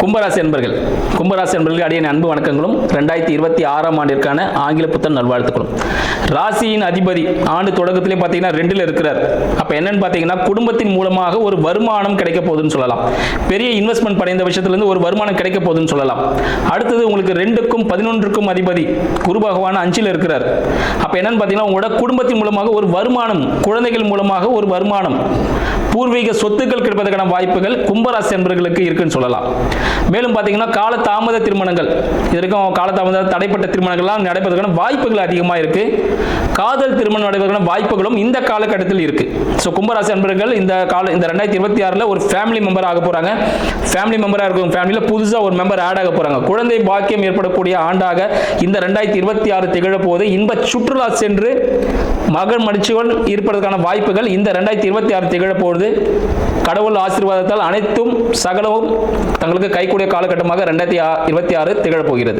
கும்பராசி என்பர்கள் கும்பராசி என்பர்களுக்கு அடைய அன்பு வணக்கங்களும். ரெண்டாயிரத்தி இருபத்தி ஆறாம் ஆண்டிற்கான ஆங்கில புத்தன் நல்வாழ்த்துக்களும். ராசியின் அதிபதி ஆண்டு தொடக்கத்திலே பார்த்தீங்கன்னா ரெண்டில் இருக்கிறார். அப்போ என்னன்னு பார்த்தீங்கன்னா குடும்பத்தின் மூலமாக ஒரு வருமானம் கிடைக்க போகுதுன்னு சொல்லலாம். பெரிய இன்வெஸ்ட்மெண்ட் படைந்த விஷயத்துலேருந்து ஒரு வருமானம் கிடைக்க போகுதுன்னு சொல்லலாம். அடுத்தது உங்களுக்கு ரெண்டுக்கும் பதினொன்றுக்கும் அதிபதி குரு பகவான் அஞ்சில் இருக்கிறார். அப்போ என்னன்னு பார்த்தீங்கன்னா உங்களோட குடும்பத்தின் மூலமாக ஒரு வருமானம் குழந்தைகள் மூலமாக ஒரு வருமானம். பூர்வீக சொத்துக்கள் கிடைப்பதற்கான வாய்ப்புகள் கும்பராசி என்பர்களுக்கு இருக்குன்னு சொல்லலாம். மேலும் பார்த்தீங்கன்னா கால தாமத திருமணங்கள். இதற்கும் காலதாமத தடைப்பட்ட திருமணங்கள்லாம் நடைபெறதுக்கான வாய்ப்புகள் அதிகமாக இருக்கு. காதல் திருமணம் நடைபெறதுக்கான வாய்ப்புகளும் இந்த காலகட்டத்தில் இருக்கு. ஸோ கும்பராசி அன்பர்கள் இந்த கால இந்த ரெண்டாயிரத்தி இருபத்தி ஆறில் ஒரு ஃபேமிலி மெம்பர் ஆக போறாங்க. ஃபேமிலி மெம்பராக இருக்கும் ஃபேமிலியில் புதுசாக ஒரு மெம்பர் ஆட் ஆக போறாங்க. குழந்தை பாக்கியம் ஏற்படக்கூடிய ஆண்டாக இந்த ரெண்டாயிரத்தி இருபத்தி ஆறு திகழ போது இன்ப சுற்றுலா சென்று மகள் மடிச்சுகள் இருப்பதற்கான வாய்ப்புகள் இந்த ரெண்டாயிரத்தி இருபத்தி ஆறு திகழ அதாவது கடவுள் ஆசீர்வாதத்தால் அனைத்தும் சகலமும் தங்களுக்கு கைக்கூடிய காலகட்டமாக ரெண்டாயிரத்தி இருபத்தி ஆறு திகழப் போகிறது.